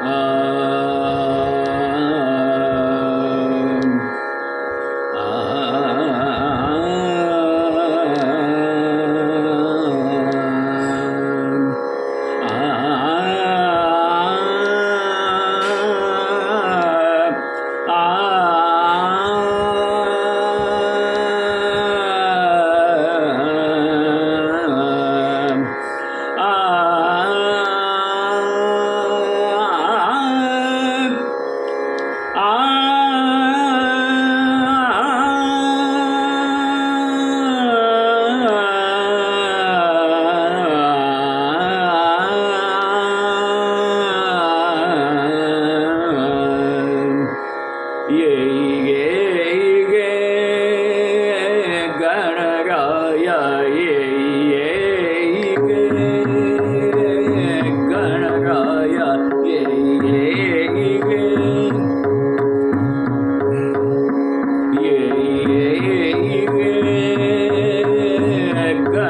Uh,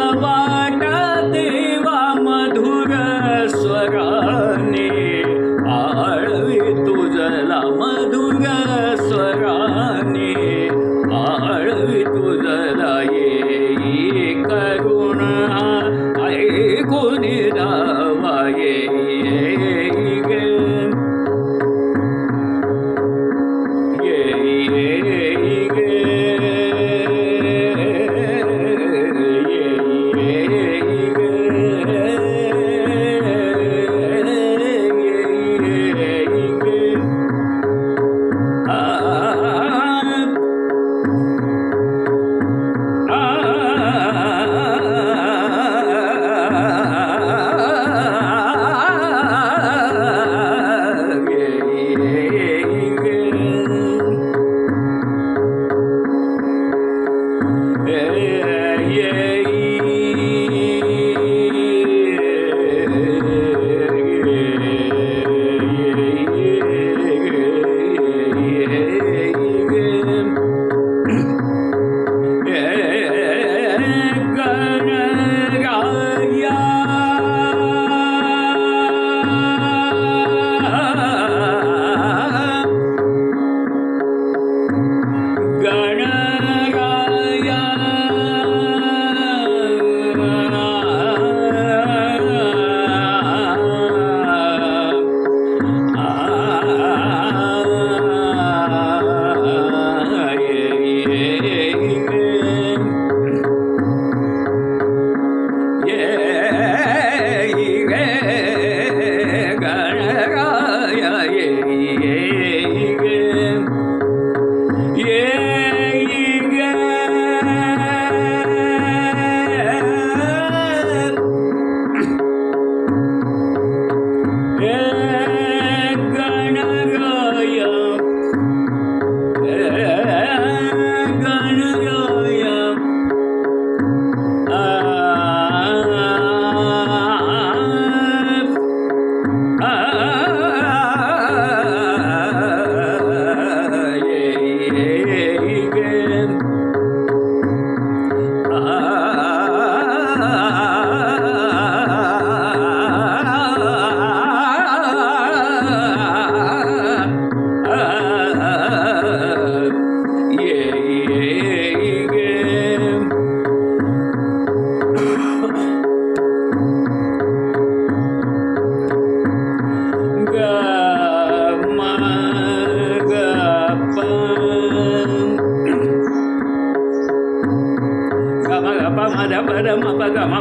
Baba. É.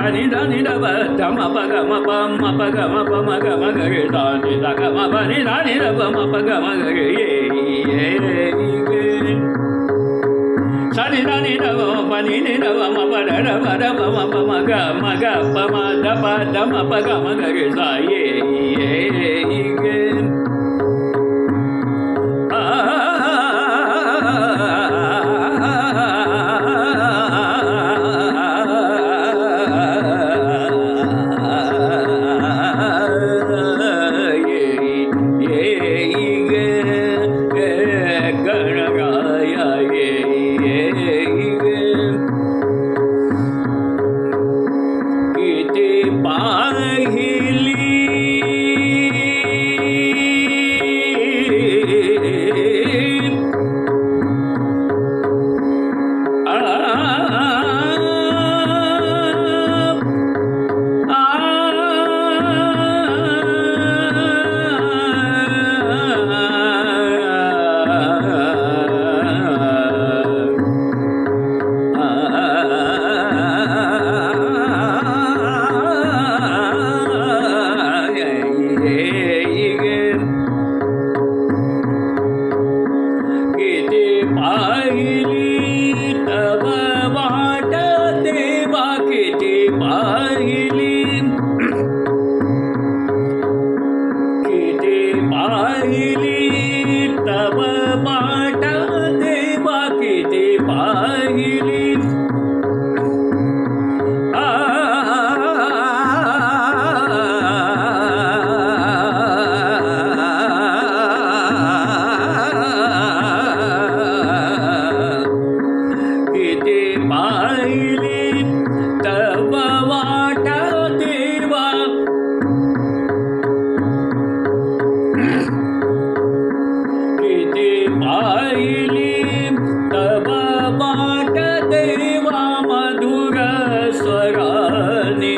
mani da ni da ba da ma pa ga ma pa ma pa ga ma pa ma ga ma ga ge da ni da ga ma ba ni da ni da ba ma pa ga ma ga ge ye ye ye sa ni da ni da ba ma pa ni ni da ba ma pa da da ba da ba ma pa ma ga ma ga pa ma da ba da ma pa ga ma ga ge sa ah, पाहिली तब वाट देवा किती पाहिली तव वाट देवा मधुर स्वराने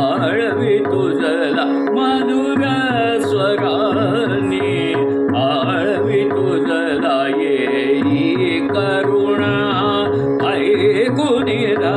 आळवी तुझला मधुर स्वराने आळवी तुझला येई करुणा kunira